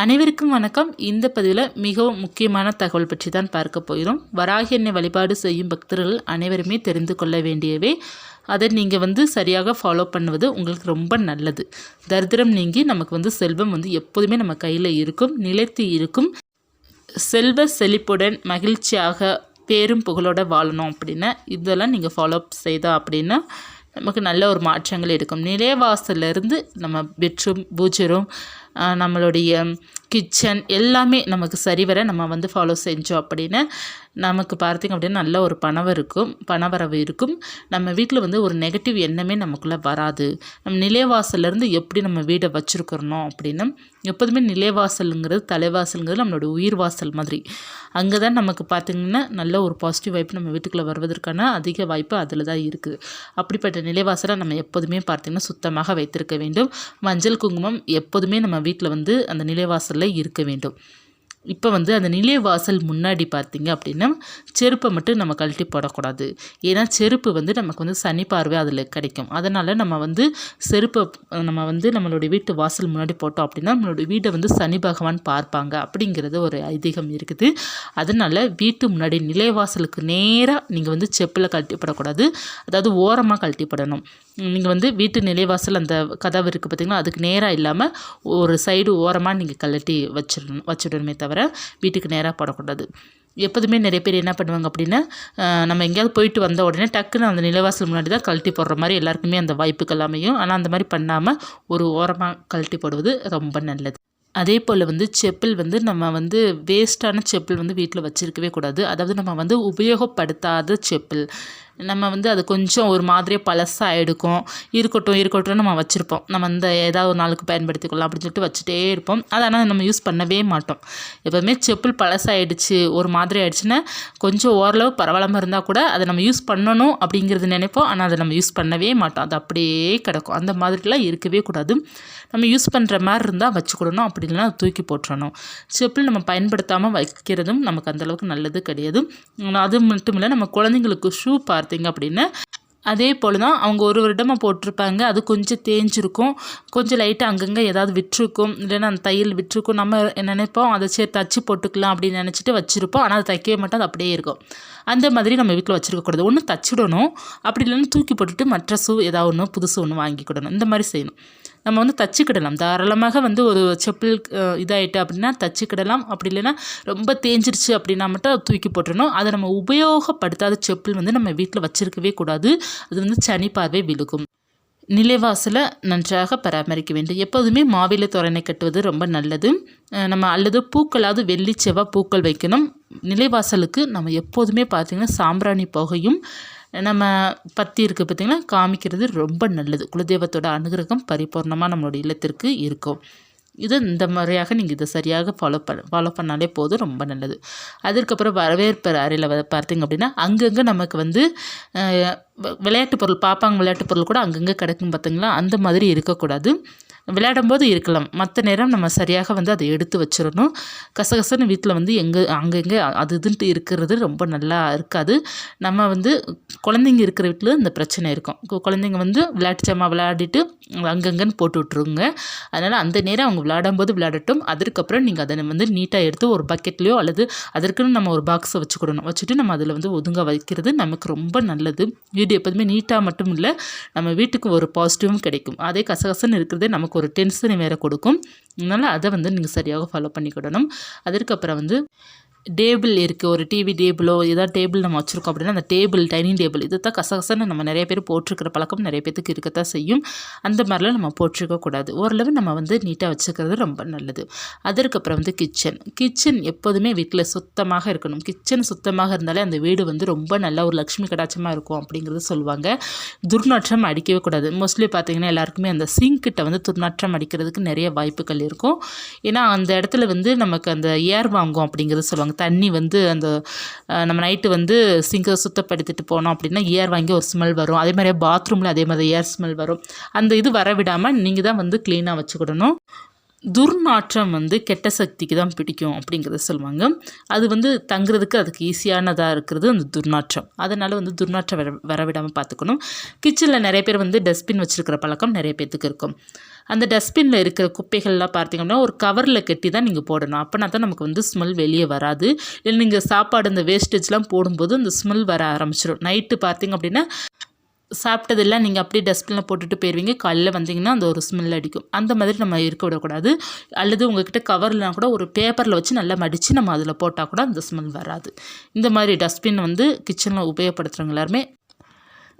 அனைவருக்கும் வணக்கம். இந்த பதிவில் மிகவும் முக்கியமான தகவல் பற்றி தான் பார்க்க போகிறோம். வராகி எண்ணெய் வழிபாடு செய்யும் பக்தர்கள் அனைவருமே தெரிந்து கொள்ள வேண்டியவை. அதை நீங்கள் வந்து சரியாக ஃபாலோ பண்ணுவது உங்களுக்கு ரொம்ப நல்லது. தரித்திரம் நீங்கி நமக்கு வந்து செல்வம் வந்து எப்போதுமே நம்ம கையில் இருக்கும் நிலைத்து இருக்கும். செல்வ செழிப்புடன் மகிழ்ச்சியாக பேரும் புகழோட வாழணும் அப்படின்னா இதெல்லாம் நீங்கள் ஃபாலோ செய்தா அப்படின்னா நமக்கு நல்ல ஒரு மாற்றங்கள் இருக்கும் நிலைவாசலிருந்து நம்ம பெட்ரூம் பூஜை ரூம் நம்மளுடைய கிச்சன் எல்லாமே நமக்கு சரிவர நம்ம வந்து ஃபாலோ செஞ்சோம் அப்படின்னு நமக்கு பார்த்திங்க அப்படின்னா நல்ல ஒரு பணம் இருக்கும் பணவரவு இருக்கும். நம்ம வீட்டில் வந்து ஒரு நெகட்டிவ் எண்ணமே நமக்குள்ளே வராது. நம்ம நிலைவாசல்லேருந்து எப்படி நம்ம வீடை வச்சுருக்கிறோம் அப்படின்னா எப்போதுமே நிலைவாசலுங்கிறது தலைவாசலுங்கிறது நம்மளோட உயிர் வாசல் மாதிரி. அங்கே தான் நமக்கு பார்த்திங்கன்னா நல்ல ஒரு பாசிட்டிவ் வாய்ப்பு நம்ம வீட்டுக்குள்ளே வருவதற்கான அதிக வாய்ப்பு அதில் தான் இருக்குது அப்படிப்பட்ட நிலைவாசலை நம்ம எப்போதுமே பார்த்திங்கன்னா சுத்தமாக வைத்திருக்க வேண்டும். மஞ்சள் குங்குமம் எப்போதுமே நம்ம வீட்டில் வந்து அந்த நிலைவாசலில் இருக்க வேண்டும். இப்போ வந்து அந்த நிலைவாசல் முன்னாடி பார்த்தீங்க அப்படின்னா செருப்பை மட்டும் நம்ம கழட்டி போடக்கூடாது. ஏன்னா செருப்பு வந்து நமக்கு வந்து சனி பார்வை அதில் கிடைக்கும். அதனால் நம்ம வந்து செருப்பை நம்ம வந்து நம்மளுடைய வீட்டு வாசல் முன்னாடி போட்டோம் அப்படின்னா நம்மளுடைய வீட்டை வந்து சனி பகவான் பார்ப்பாங்க அப்படிங்கிறது ஒரு ஐதீகம் இருக்குது. அதனால் வீட்டு முன்னாடி நிலைவாசலுக்கு நேராக நீங்கள் வந்து செப்பில் கழட்டி போடக்கூடாது. அதாவது ஓரமாக கழட்டி போடணும். நீங்கள் வந்து வீட்டு நிலைவாசல் அந்த கதவு இருக்குது பார்த்தீங்கன்னா அதுக்கு நேராக இல்லாமல் ஒரு சைடு ஓரமாக நீங்கள் கழட்டி வச்சிடணும் வச்சுடணுமே தவிர வீட்டுக்கு நேராக போடக்கூடாது. எப்போதுமே நிறைய பேர் என்ன பண்ணுவாங்க அப்படின்னா நம்ம எங்கேயாவது போயிட்டு வந்த உடனே டக்குன்னு அந்த நிலவாசல் முன்னாடி தான் கழட்டி போடுற மாதிரி எல்லாருக்குமே அந்த வாய்ப்புகள் அமையும். ஆனால் அந்த மாதிரி பண்ணாமல் ஒரு ஓரமாக கழட்டி போடுவது ரொம்ப நல்லது. அதே போல் வந்து செப்பல் வந்து நம்ம வந்து வேஸ்ட்டான செப்பல் வந்து வீட்டில் வச்சுருக்கவே கூடாது. அதாவது நம்ம வந்து உபயோகப்படுத்தாத செப்பல். நம்ம வந்து அது கொஞ்சம் ஒரு மாதிரியாக பழசாக எடுக்கும் இருக்கட்டும் இருக்கட்டும் நம்ம வச்சுருப்போம். நம்ம இந்த ஏதாவது ஒரு நாளுக்கு பயன்படுத்திக்கலாம் அப்படின்னு சொல்லிட்டு வச்சுட்டே இருப்போம். அதை ஆனால் நம்ம யூஸ் பண்ணவே மாட்டோம். எப்போவுமே செப்பல் பழசாகிடுச்சு ஒரு மாதிரி ஆகிடுச்சுன்னா கொஞ்சம் ஓரளவு பரவாயில்லாமல் இருந்தால் கூட அதை நம்ம யூஸ் பண்ணணும் அப்படிங்கிறது நினைப்போம். ஆனால் அதை நம்ம யூஸ் பண்ணவே மாட்டோம். அது அப்படியே கிடக்கும். அந்த மாதிரிலாம் இருக்கவே கூடாது. நம்ம யூஸ் பண்ணுற மாதிரி இருந்தால் வச்சுக்கிடணும் அப்படி இல்லைனா தூக்கி போட்டுறணும். செப்பல் நம்ம பயன்படுத்தாமல் வைக்கிறதும் நமக்கு அந்தளவுக்கு நல்லது கிடையாது. அது மட்டும் இல்லை நம்ம குழந்தைங்களுக்கு ஷூ பார்த்தீங்க அப்படின்னா அதே போல் தான் அவங்க ஒரு வருடமாக போட்டிருப்பாங்க. அது கொஞ்சம் தேஞ்சிருக்கும். கொஞ்சம் லைட்டாக அங்கங்கே ஏதாவது விட்டுருக்கும். இல்லைன்னா அந்த தையல் விட்டுருக்கும். நம்ம நினைப்போம் அதை சரி தச்சு போட்டுக்கலாம் அப்படின்னு நினச்சிட்டு வச்சுருப்போம். ஆனால் அதை தைக்கவே மாட்டோம். அது அப்படியே இருக்கும். அந்த மாதிரி நம்ம வீட்டில் வச்சுருக்கக்கூடாது ஒன்று தச்சிடணும். அப்படி இல்லைன்னா தூக்கி போட்டுட்டு மற்ற ஷூ ஏதாவது ஒன்று புதுசு ஒன்று வாங்கிக்கிடணும் இந்த மாதிரி செய்யணும். நம்ம வந்து தச்சுக்கிடலாம். தாராளமாக வந்து ஒரு செப்பல் இதாகிட்டு அப்படின்னா தச்சுக்கிடலாம். அப்படி இல்லைன்னா ரொம்ப தேஞ்சிருச்சு அப்படின்னா மட்டும் தூக்கி போட்டுடணும் அதை நம்ம உபயோகப்படுத்தாத செப்பல் வந்து நம்ம வீட்டில் வச்சுருக்கவே கூடாது. அது வந்து சனி பார்வை விழுகும். நிலைவாசலை நன்றாக பராமரிக்க வேண்டும். எப்போதுமே மாவில தோரணை கட்டுவது ரொம்ப நல்லது. நம்ம அல்லது பூக்களாவது வெள்ளி செவ்வாய் பூக்கள் வைக்கணும். நிலைவாசலுக்கு நம்ம எப்போதுமே பார்த்திங்கன்னா சாம்பிராணி புகையும் நம்ம பற்றி இருக்குது பார்த்திங்கன்னா காமிக்கிறது ரொம்ப நல்லது. குலதெய்வத்தோட அனுகிரகம் பரிபூர்ணமாக நம்மளோட இல்லத்திற்கு இருக்கும். இது இந்த முறையாக நீங்கள் இதை சரியாக ஃபாலோ பண்ண ஃபாலோ பண்ணாலே போதும் ரொம்ப நல்லது. அதுக்கப்புறம் வரவேற்பு அறையில் பார்த்திங்க அப்படின்னா அங்கங்கே நமக்கு வந்து விளையாட்டு பொருள் பாப்பாங்க விளையாட்டு பொருள் கூட அங்கங்கே கிடைக்கும் பார்த்திங்களா அந்த மாதிரி இருக்கக்கூடாது. விளையாடும்போது இருக்கலாம். மற்ற நேரம் நம்ம சரியாக வந்து அதை எடுத்து வச்சிடணும் கசகசன்னு வீட்டில் வந்து எங்கே அங்கங்கே அது இதுன்ட்டு இருக்கிறது ரொம்ப நல்லா இருக்காது. நம்ம வந்து குழந்தைங்க இருக்கிற வீட்டில் இந்த பிரச்சனை இருக்கும். குழந்தைங்க வந்து விளையாட்டு சாமா விளையாடிட்டு அங்கங்கன்னு போட்டு விட்ருங்க அதனால் அந்த நேரம் அவங்க விளையாடும் போது விளையாடட்டும். அதற்கப்புறம் நீங்கள் அதை வந்து நீட்டாக எடுத்து ஒரு பக்கெட்லேயோ அல்லது அதற்குன்னு நம்ம ஒரு பாக்ஸை வச்சுக்கிடணும். வச்சுட்டு நம்ம அதில் வந்து ஒதுங்க வைக்கிறது நமக்கு ரொம்ப நல்லது. வீடு எப்போதுமே நீட்டாக மட்டும் இல்லை நம்ம வீட்டுக்கு ஒரு பாசிட்டிவும் கிடைக்கும். அதே கசகசன்னு இருக்கிறதே நமக்கு ஒரு டென்ஷனை வேறு கொடுக்கும். அதனால் அதை வந்து நீங்கள் சரியாக ஃபாலோ பண்ணிக்கிடணும். அதற்கப்புறம் வந்து டேபிள் இருக்குது ஒரு டிவி டேபிளோ ஏதாவது டேபிள் நம்ம வச்சுருக்கோம் அப்படின்னா அந்த டேபிள் டைனிங் டேபிள் இது தான் கசகசன்னு நம்ம நிறைய பேர் போட்டிருக்கிற பழக்கம் நிறைய பேத்துக்கு இருக்கத்தான் செய்யும். அந்த மாதிரிலாம் நம்ம போட்டிருக்கக்கூடாது ஓரளவு நம்ம வந்து நீட்டாக வச்சுக்கிறது ரொம்ப நல்லது. அதற்கப்புறம் வந்து கிச்சன் கிச்சன் எப்போதுமே வீட்டில் சுத்தமாக இருக்கணும். கிச்சன் சுத்தமாக இருந்தாலே அந்த வீடு வந்து ரொம்ப நல்ல ஒரு லக்ஷ்மி கடாச்சமாக இருக்கும் அப்படிங்கிறது சொல்லுவாங்க. துர்நாற்றம் அடிக்கவே கூடாது. மோஸ்ட்லி பார்த்திங்கன்னா எல்லாருக்குமே அந்த சிங்கிட்ட வந்து துர்நாற்றம் அடிக்கிறதுக்கு நிறைய வாய்ப்புகள் இருக்கும். ஏன்னா அந்த இடத்துல வந்து நமக்கு அந்த ஏர் வாங்கும் அப்படிங்கிறது சொல்லுவாங்க. தண்ணி வந்து அந்த நம்ம நைட்டு வந்து சிங்கர் சுத்தப்படுத்திட்டு போனோம் அப்படின்னா ஏர் வாங்கி ஒரு ஸ்மெல் வரும். அதே மாதிரியே பாத்ரூமில் அதே மாதிரி ஏர் ஸ்மெல் வரும். அந்த இது வர விடாமல் நீங்கள் தான் வந்து க்ளீனாக வச்சுக்கிடணும். துர்நாற்றம் வந்து கெட்ட சக்திக்கு தான் பிடிக்கும் அப்படிங்கிறத சொல்லுவாங்க. அது வந்து தங்குறதுக்கு அதுக்கு ஈஸியானதாக இருக்கிறது அந்த துர்நாற்றம். அதனால் வந்து துர்நாற்றம் வர வரவிடாமல் பார்த்துக்கணும். கிச்சனில் நிறைய பேர் வந்து டஸ்ட்பின் வச்சுருக்கிற பழக்கம் நிறைய பேர்த்துக்கு இருக்கும். அந்த டஸ்ட்பினில் இருக்கிற குப்பைகள்லாம் பார்த்திங்கன்னா ஒரு கவரில் கட்டி தான் நீங்கள் போடணும். அப்போனா தான் நமக்கு வந்து ஸ்மெல் வெளியே வராது. இல்லை நீங்கள் சாப்பாடு இந்த வேஸ்டேஜ்லாம் போடும்போது அந்த ஸ்மெல் வர ஆரம்பிச்சிடும் நைட்டு பார்த்திங்க அப்படின்னா சாப்பிட்டதெல்லாம் நீங்கள் அப்படியே டஸ்ட்பினில் போட்டுட்டு போயிடுவீங்க காலையில் வந்தீங்கன்னா அந்த ஒரு ஸ்மெல் அடிக்கும். அந்த மாதிரி நம்ம இருக்க விடக்கூடாது. அல்லது உங்ககிட்ட கவர்லாம் கூட ஒரு பேப்பரில் வச்சு நல்லா மடித்து நம்ம அதில் போட்டால் கூட அந்த ஸ்மெல் வராது. இந்த மாதிரி டஸ்ட்பின் வந்து கிச்சனில் உபயோகப்படுத்துகிறவங்க எல்லாருமே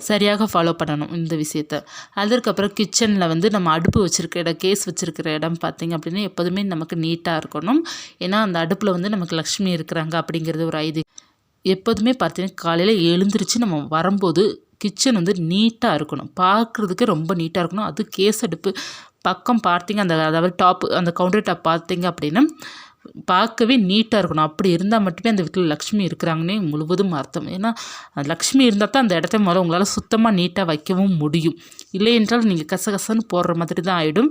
சரியாக ஃபாலோ பண்ணணும் இந்த விஷயத்த. அதற்கப்புறம் கிச்சனில் வந்து நம்ம அடுப்பு வச்சுருக்க இடம் கேஸ் வச்சுருக்கிற இடம் பார்த்திங்க அப்படின்னா எப்போதுமே நமக்கு நீட்டாக இருக்கணும். ஏன்னா அந்த அடுப்பில் வந்து நமக்கு லக்ஷ்மி இருக்கிறாங்க அப்படிங்கிறது ஒரு ஐதி எப்போதுமே பார்த்தீங்கன்னா காலையில் எழுந்திரிச்சு நம்ம வரும்போது கிச்சன் வந்து நீட்டாக இருக்கணும். பார்க்குறதுக்கே ரொம்ப நீட்டாக இருக்கணும். அது கேஸ் அடுப்பு பக்கம் பார்த்தீங்க அந்த அதாவது டாப்பு அந்த கவுண்டர் டாப் பார்த்தீங்க அப்படின்னா பார்க்கவே நீட்டாக இருக்கணும். அப்படி இருந்தால் மட்டுமே அந்த வீட்டில் லக்ஷ்மி இருக்கிறாங்கன்னே முழுவதும் அர்த்தம். ஏன்னா லக்ஷ்மி இருந்தால் தான் அந்த இடத்த முதல்ல உங்களால் சுத்தமாக நீட்டாக வைக்கவும் முடியும். இல்லை என்றால் நீங்கள் கசகசன்னு போடுற மாதிரி தான் ஆகிடும்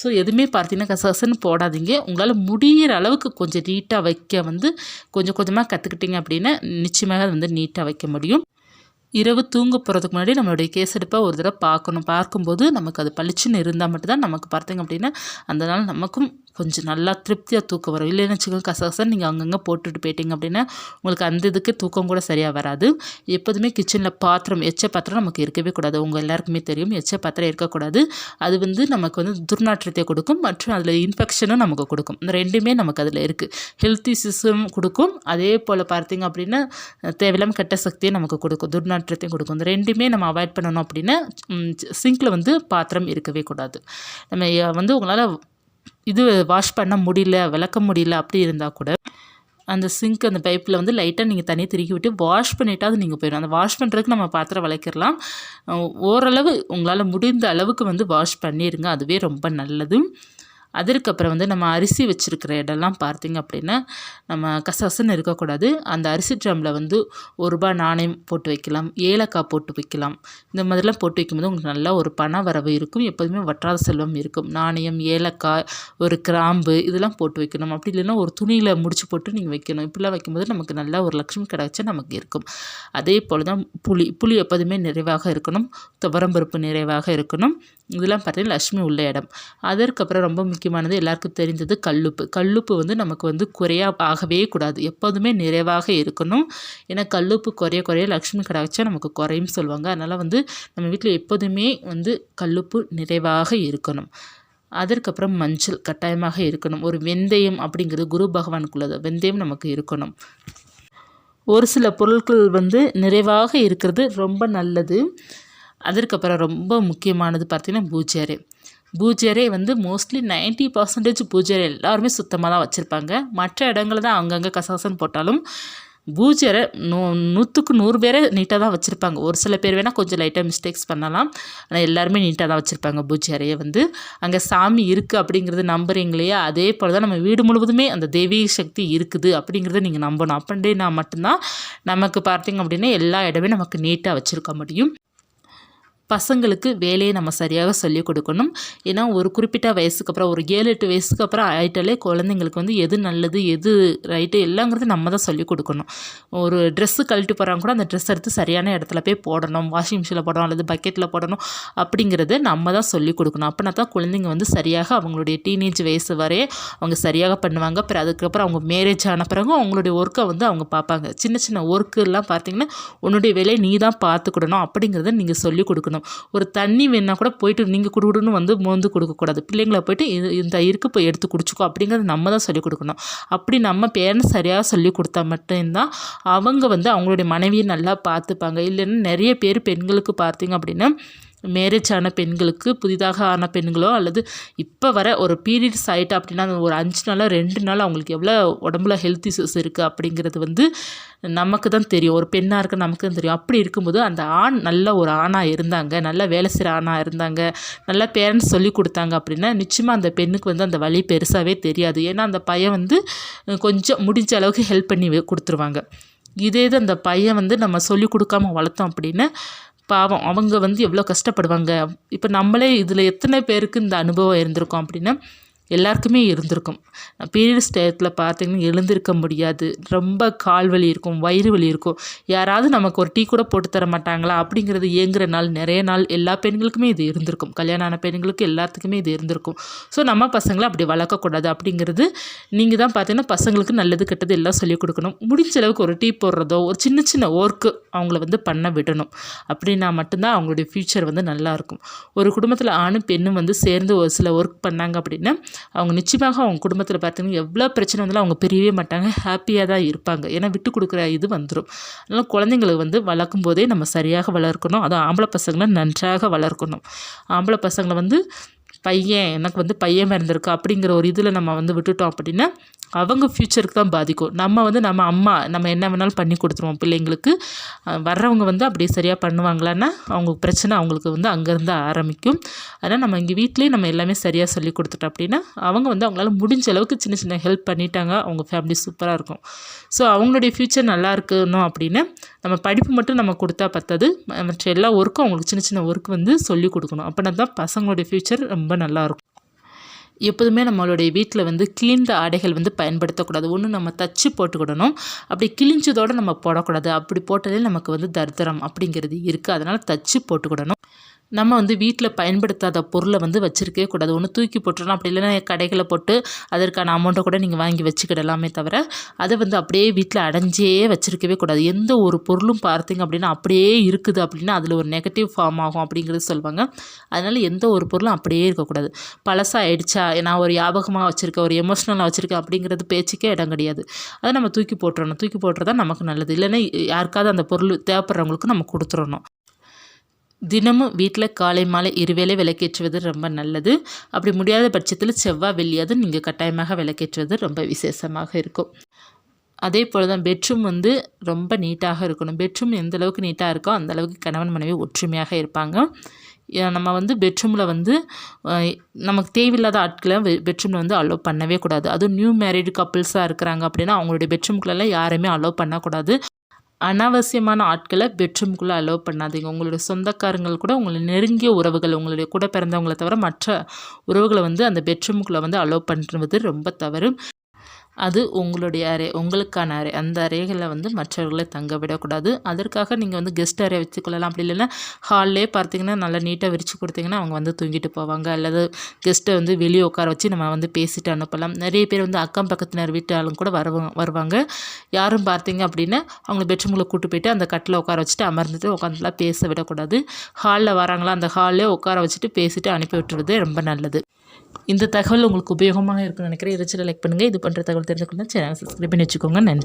ஸோ எதுவுமே பார்த்தீங்கன்னா கசகசன்னு போடாதீங்க. உங்களால் முடிகிற அளவுக்கு கொஞ்சம் நீட்டாக வைக்க வந்து கொஞ்சம் கொஞ்சமாக கற்றுக்கிட்டீங்க அப்படின்னா நிச்சயமாக அது வந்து நீட்டாக வைக்க முடியும். இரவு தூங்க போகிறதுக்கு முன்னாடி நம்மளுடைய கேஸ் எடுப்பை ஒரு தடவை பார்க்கணும். பார்க்கும்போது நமக்கு அது பளிச்சுன்னு இருந்தால் மட்டும்தான் நமக்கு பார்த்தீங்க அப்படின்னா அந்த நாள் நமக்கும் கொஞ்சம் நல்லா திருப்தியாக தூக்கம் வரும். இல்லைன்னு வச்சுக்கோங்க கசகசன்னு நீங்கள் அங்கங்கே போட்டுட்டு போயிட்டீங்க அப்படின்னா உங்களுக்கு அந்த இதுக்கு தூக்கம் கூட சரியாக வராது. எப்போதுமே கிச்சனில் பாத்திரம் எச்ச பாத்திரம் நமக்கு இருக்கவே கூடாது. உங்கள் எல்லாருக்குமே தெரியும் எச்ச பாத்திரம் இருக்கக்கூடாது. அது வந்து நமக்கு வந்து துர்நாற்றத்தை கொடுக்கும் மற்றும் அதில் இன்ஃபெக்ஷனும் நமக்கு கொடுக்கும். இந்த ரெண்டுமே நமக்கு அதில் இருக்குது ஹெல்த் இஷ்யூஸும் கொடுக்கும். அதே போல் பார்த்தீங்க அப்படின்னா தேவையில்லாமல் கெட்ட சக்தியும் நமக்கு கொடுக்கும். துர்நாற்ற மாற்றத்தையும் கொடுக்கும். இந்த ரெண்டுமே நம்ம அவாய்ட் பண்ணணும் அப்படின்னா சிங்கில் வந்து பாத்திரம் இருக்கவே கூடாது. நம்ம வந்து உங்களால் இது வாஷ் பண்ண முடியல விளக்க முடியல அப்படி இருந்தால் கூட அந்த சிங்க் அந்த பைப்பில் வந்து லைட்டாக நீங்கள் தண்ணியை திருக்கி விட்டு வாஷ் பண்ணிட்டாவது நீங்கள் போயிடும் அந்த வாஷ் பண்ணுறதுக்கு நம்ம பாத்திரம் விளக்கிடலாம். ஓரளவு உங்களால் முடிந்த அளவுக்கு வந்து வாஷ் பண்ணிடுங்க அதுவே ரொம்ப நல்லது. அதற்கப்புறம் வந்து நம்ம அரிசி வச்சுருக்கிற இடம்லாம் பார்த்திங்க அப்படின்னா நம்ம கசகசன்னு இருக்கக்கூடாது. அந்த அரிசி ட்ரம்மில் வந்து ஒரு ரூபா நாணயம் போட்டு வைக்கலாம் ஏலக்காய் போட்டு வைக்கலாம். இந்த மாதிரிலாம் போட்டு வைக்கும்போது உங்களுக்கு நல்லா ஒரு பண வரவு இருக்கும் எப்போதுமே வற்றாத செல்வம் இருக்கும். நாணயம் ஏலக்காய் ஒரு கிராம்பு இதெல்லாம் போட்டு வைக்கணும். அப்படி இல்லைன்னா ஒரு துணியில் முடிச்சு போட்டு நீங்கள் வைக்கணும். இப்படிலாம் வைக்கும்போது நமக்கு நல்லா ஒரு லக்ஷ்மி கிடச்சா நமக்கு இருக்கும். அதே போல் தான் புளி புளி எப்போதுமே நிறைவாக இருக்கணும். துவரம்பருப்பு நிறைவாக இருக்கணும். இதெல்லாம் பார்த்தீங்கன்னா லக்ஷ்மி உள்ள இடம். அதற்கப்புறம் ரொம்ப முக்கியமானது எல்லாருக்கும் தெரிந்தது கல்லுப்பு. கல்லுப்பு வந்து நமக்கு வந்து குறையா ஆகவே கூடாது. எப்போதுமே நிறைவாக இருக்கணும். ஏன்னா கல்லுப்பு குறைய குறைய லக்ஷ்மி கடாச்சா நமக்கு குறையும் சொல்லுவாங்க. அதனால் வந்து நம்ம வீட்டில் எப்போதுமே வந்து கல்லுப்பு நிறைவாக இருக்கணும். அதற்கப்புறம் மஞ்சள் கட்டாயமாக இருக்கணும். ஒரு வெந்தயம் அப்படிங்கிறது குரு பகவானுக்குள்ளது. வெந்தயம் நமக்கு இருக்கணும். ஒரு சில பொருட்கள் வந்து நிறைவாக இருக்கிறது ரொம்ப நல்லது. அதற்கப்புறம் ரொம்ப முக்கியமானது பார்த்திங்கன்னா பூஜை பூஜை வந்து மோஸ்ட்லி நைன்ட்டி பர்சன்டேஜ் பூஜை எல்லாருமே சுத்தமாக தான் வச்சுருப்பாங்க. மற்ற இடங்களில் தான் அங்கங்கே கசகசன்னு போட்டாலும் பூஜை நூ நூற்றுக்கு நூறு பேரை நீட்டாக தான் வச்சுருப்பாங்க. ஒரு சில பேர் வேணால் கொஞ்சம் லைட்டாக மிஸ்டேக்ஸ் பண்ணலாம். ஆனால் எல்லாருமே நீட்டாக தான் வச்சுருப்பாங்க பூஜை வந்து. அங்கே சாமி இருக்குது அப்படிங்கிறது நம்புறீங்களையா அதே போல் தான் நம்ம வீடு முழுவதுமே அந்த தெய்வீக சக்தி இருக்குது அப்படிங்கிறத நீங்கள் நம்பணும். அப்படின்னா மட்டும்தான் நமக்கு பார்த்தீங்க அப்படின்னா எல்லா இடமே நமக்கு நீட்டாக வச்சுருக்க முடியும். பசங்களுக்கு வேலையை நம்ம சரியாக சொல்லிக் கொடுக்கணும். ஏன்னா ஒரு குறிப்பிட்ட வயசுக்கு அப்புறம் ஒரு ஏழு எட்டு வயசுக்கு அப்புறம் ஆயிட்டாலே குழந்தைங்களுக்கு வந்து எது நல்லது எது ரைட்டு எல்லாங்கிறது நம்ம தான் சொல்லிக் கொடுக்கணும். ஒரு ட்ரெஸ்ஸு கழட்டு போகிறாங்க கூட அந்த ட்ரெஸ் எடுத்து சரியான இடத்துல போய் போடணும். வாஷிங் மிஷினில் போடணும் அல்லது பக்கெட்டில் போடணும் அப்படிங்கிறத நம்ம தான் சொல்லிக் கொடுக்கணும். அப்படின்னா தான் குழந்தைங்க வந்து சரியாக அவங்களுடைய டீனேஜ் வயசு வரைய அவங்க சரியாக பண்ணுவாங்க. அப்புறம் அதுக்கப்புறம் அவங்க மேரேஜ் ஆன பிறகு அவங்களுடைய ஒர்க்கை வந்து அவங்க பார்ப்பாங்க. சின்ன சின்ன ஒர்க்குலாம் பார்த்திங்கன்னா உன்னுடைய வேலையை நீ தான் பார்த்துக்கிடணும் அப்படிங்கிறத நீங்கள் சொல்லிக் கொடுக்கணும். கொடுக்கணும் ஒரு தண்ணி வேணால் கூட போயிட்டு நீங்கள் குடுன்னு வந்து மோந்து கொடுக்கக்கூடாது பிள்ளைங்களை போயிட்டு இது இந்த இருக்கு போய் எடுத்து குடிச்சிக்கோ. அப்படிங்கிறது நம்ம தான் சொல்லிக் கொடுக்கணும். அப்படி நம்ம பேரண்ட்ஸ் சரியாக சொல்லி கொடுத்தா மட்டும்தான் அவங்க வந்து அவங்களுடைய மனைவியை நல்லா பார்த்துப்பாங்க. இல்லைன்னா நிறைய பேர் பெண்களுக்கு பார்த்தீங்க அப்படின்னா மேரேஜ் ஆன பெண்களுக்கு புதிதாக ஆன பெண்களோ அல்லது இப்போ வர ஒரு பீரியட்ஸ் ஆகிட்டா அப்படின்னா ஒரு அஞ்சு நாளாக ரெண்டு நாள் அவங்களுக்கு எவ்வளோ உடம்புல ஹெல்த் இஷ்யூஸ் இருக்குது அப்படிங்கிறது வந்து நமக்கு தான் தெரியும். ஒரு பெண்ணாக இருக்க நமக்கு தான் தெரியும். அப்படி இருக்கும்போது அந்த ஆண் நல்ல ஒரு ஆணாக இருந்தாங்க நல்ல வேலை செய்கிற ஆணாக இருந்தாங்க நல்ல பேரண்ட்ஸ் சொல்லி கொடுத்தாங்க அப்படின்னா நிச்சயமாக அந்த பெண்ணுக்கு வந்து அந்த வழி பெருசாகவே தெரியாது. ஏன்னா அந்த பையன் வந்து கொஞ்சம் முடிஞ்ச அளவுக்கு ஹெல்ப் பண்ணி கொடுத்துருவாங்க. இதே இது அந்த பையன் வந்து நம்ம சொல்லி கொடுக்காம வளர்த்தோம் அப்படின்னு பாவம் அவங்க வந்து எவ்வளோ கஷ்டப்படுவாங்க. இப்போ நம்மளே இதில் எத்தனை பேருக்கு இந்த அனுபவம் இருந்திருக்கோம் அப்படின்னா எல்லாருக்குமே இருந்திருக்கும். பீரியட்ஸ் டயத்தில் பார்த்திங்கன்னா எழுந்திருக்க முடியாது. ரொம்ப கால் வலி இருக்கும் வயிறு வலி இருக்கும். யாராவது நமக்கு ஒரு டீ கூட போட்டு தர மாட்டாங்களா? அப்படிங்கிறது ஏங்குற நாள் நிறைய நாள் எல்லா பெண்களுக்குமே இது இருந்திருக்கும். கல்யாணம் ஆன பெண்களுக்கு எல்லாத்துக்குமே இது இருந்திருக்கும். ஸோ நம்ம பசங்களை அப்படி வளர்க்கக்கூடாது அப்படிங்கிறது நீங்கள் தான் பார்த்தீங்கன்னா பசங்களுக்கு நல்லது கெட்டது எல்லாம் சொல்லிக் கொடுக்கணும். முடிஞ்ச அளவுக்கு ஒரு டீ போடுறதோ ஒரு சின்ன சின்ன ஒர்க்கு அவங்கள வந்து பண்ண விடணும். அப்படின்னா மட்டும்தான் அவங்களுடைய ஃப்யூச்சர் வந்து நல்லாயிருக்கும் ஒரு குடும்பத்தில் ஆணும் பெண்ணும் வந்து சேர்ந்து ஒரு சில ஒர்க் பண்ணாங்க அப்படின்னா அவங்க நிச்சயமாக அவங்க குடும்பத்தில் பார்த்தீங்கன்னா எவ்வளோ பிரச்சனை வந்தாலும் அவங்க பிரியவே மாட்டாங்க ஹாப்பியாக தான் இருப்பாங்க. ஏன்னா விட்டு கொடுக்குற இது வந்துடும் அதனால் குழந்தைங்களுக்கு வந்து வளர்க்கும் போதே நம்ம சரியாக வளர்க்கணும். அதுவும் ஆம்பளை பசங்களை நன்றாக வளர்க்கணும். ஆம்பளை பசங்களை வந்து பையன் எனக்கு வந்து பையன் பிறந்திருக்கு அப்படிங்கிற ஒரு இதில் நம்ம வந்து விட்டுட்டோம் அப்படின்னா அவங்க ஃப்யூச்சருக்கு தான் பாதிக்கும். நம்ம வந்து நம்ம அம்மா நம்ம என்ன வேணாலும் பண்ணி கொடுத்துருவோம் பிள்ளைங்களுக்கு. வர்றவங்க வந்து அப்படியே சரியாக பண்ணுவாங்களான்னா அவங்க பிரச்சனை அவங்களுக்கு வந்து அங்கேருந்து ஆரம்பிக்கும். அதனால் நம்ம இங்கே வீட்டிலேயே நம்ம எல்லாமே சரியாக சொல்லி கொடுத்துட்டோம் அப்படின்னா அவங்க வந்து அவங்களால முடிஞ்ச அளவுக்கு சின்ன சின்ன ஹெல்ப் பண்ணிட்டாங்க அவங்க ஃபேமிலி சூப்பராக இருக்கும். ஸோ அவங்களுடைய ஃப்யூச்சர் நல்லா இருக்கணும் அப்படின்னு நம்ம படிப்பு மட்டும் நம்ம கொடுத்தா பத்தாது. மற்ற எல்லா ஒர்க்கும் அவங்களுக்கு சின்ன சின்ன ஒர்க் வந்து சொல்லி கொடுக்கணும். அப்படின்னா தான் பசங்களுடைய ஃப்யூச்சர் ரொம்ப நல்லாயிருக்கும் எப்போதுமே நம்மளுடைய வீட்டில் வந்து கிழிந்த ஆடைகள் வந்து பயன்படுத்தக்கூடாது. ஒன்று நம்ம தச்சு போட்டுக்கிடணும். அப்படி கிழிஞ்சதோடு நம்ம போடக்கூடாது. அப்படி போட்டாலே நமக்கு வந்து தரித்திரம் அப்படிங்கிறது இருக்குது அதனால் தச்சு போட்டுக்கிடணும். நம்ம வந்து வீட்டில் பயன்படுத்தாத பொருளை வந்து வச்சுருக்கவே கூடாது. ஒன்று தூக்கி போட்டுறலாம் அப்படி இல்லைன்னா கடைகளை போட்டு அதற்கான அமௌண்ட்டை கூட நீங்கள் வாங்கி வச்சுக்கிடலாமே தவிர அதை வந்து அப்படியே வீட்டில் அடைஞ்சே வச்சுருக்கவே கூடாது. எந்த ஒரு பொருளும் பார்த்தீங்க அப்படின்னா அப்படியே இருக்குது அப்படின்னா அதில் ஒரு நெகட்டிவ் ஃபார்ம் ஆகும் அப்படிங்கிறது சொல்லுவாங்க. அதனால் எந்த ஒரு பொருளும் அப்படியே இருக்கக்கூடாது. பழசாக ஆயிடுச்சா? நான் ஒரு ஞாபகமாக வச்சுருக்கேன் ஒரு எமோஷ்னலாக வச்சுருக்கேன் அப்படிங்கிறது பேச்சுக்கே இடம் கிடையாது. அதை நம்ம தூக்கி போட்டுறணும். தூக்கி போட்டுறதா நமக்கு நல்லது. இல்லைன்னா யாருக்காவது அந்த பொருள் தேவைப்படுறவங்களுக்கு நம்ம கொடுத்துடணும். தினமும் வீட்டில் காலை மாலை இருவேளை விளக்கேற்றுவது ரொம்ப நல்லது. அப்படி முடியாத பட்சத்தில் செவ்வாய் வெள்ளியாவது நீங்கள் கட்டாயமாக விளக்கேற்றுவது ரொம்ப விசேஷமாக இருக்கும். அதே போல் தான் பெட்ரூம் வந்து ரொம்ப நீட்டாக இருக்கணும். பெட்ரூம் எந்த அளவுக்கு நீட்டாக இருக்கோ அந்த அளவுக்கு கணவன் மனைவி ஒற்றுமையாக இருப்பாங்க. நம்ம வந்து பெட்ரூமில் வந்து நமக்கு தேவையில்லாத ஆட்களை பெட்ரூமில் வந்து அலோவ் பண்ணவே கூடாது. அதுவும் நியூ மேரிடு கப்புள்ஸாக இருக்கிறாங்க அப்படின்னா அவங்களுடைய பெட்ரூம்குள்ளெல்லாம் யாரையுமே அலோவ் பண்ணக்கூடாது. அனாவசியமான ஆட்களை பெட்ரூம்குள்ளே அலோவ் பண்ணாதீங்க. உங்களுடைய சொந்தக்காரங்கள் கூட உங்களை நெருங்கிய உறவுகள் உங்களுடைய கூட பிறந்தவங்களை தவிர மற்ற உறவுகளை வந்து அந்த பெட்ரூமுக்குள்ளே வந்து அலோவ் பண்ணுறது ரொம்ப தவறு. அது உங்களுடைய அறை உங்களுக்கான அறை. அந்த அறைகளில் வந்து மற்றவர்களை தங்க விடக்கூடாது. அதற்காக நீங்கள் வந்து கெஸ்ட் அறை வச்சுக்கொள்ளலாம். அப்படி இல்லைன்னா ஹால்லே பார்த்தீங்கன்னா நல்லா நீட்டாக விரித்து கொடுத்தீங்கன்னா அவங்க வந்து தூங்கிட்டு போவாங்க. அல்லது கெஸ்ட்டை வந்து வெளியே உட்கார வச்சு நம்ம வந்து பேசிட்டு அனுப்பலாம். நிறைய பேர் வந்து அக்கம் பக்கத்தினர் வீட்டாலும் கூட வருவாங்க வருவாங்க. யாரும் பார்த்தீங்க அப்படின்னா அவங்க பெட்ரூமில் கூட்டு போயிட்டு அந்த கட்டில் உட்கார வச்சுட்டு அமர்ந்துட்டு உட்காந்துலாம் பேச விடக்கூடாது. ஹாலில் வராங்களா அந்த ஹாலில் உட்கார வச்சுட்டு பேசிட்டு அனுப்பி விட்டுறது ரொம்ப நல்லது. இந்த தகவல் உங்களுக்கு உபயோகமாக இருக்கும்னு நினைக்கிறேன். இறைச்சலை லைக் பண்ணுங்கள் இது பண்ணுற தகவல் தெரிஞ்சுக்கணும் சேனல் சப்ஸ்கிரைப் பண்ணி வச்சுக்கோங்க. நன்றி.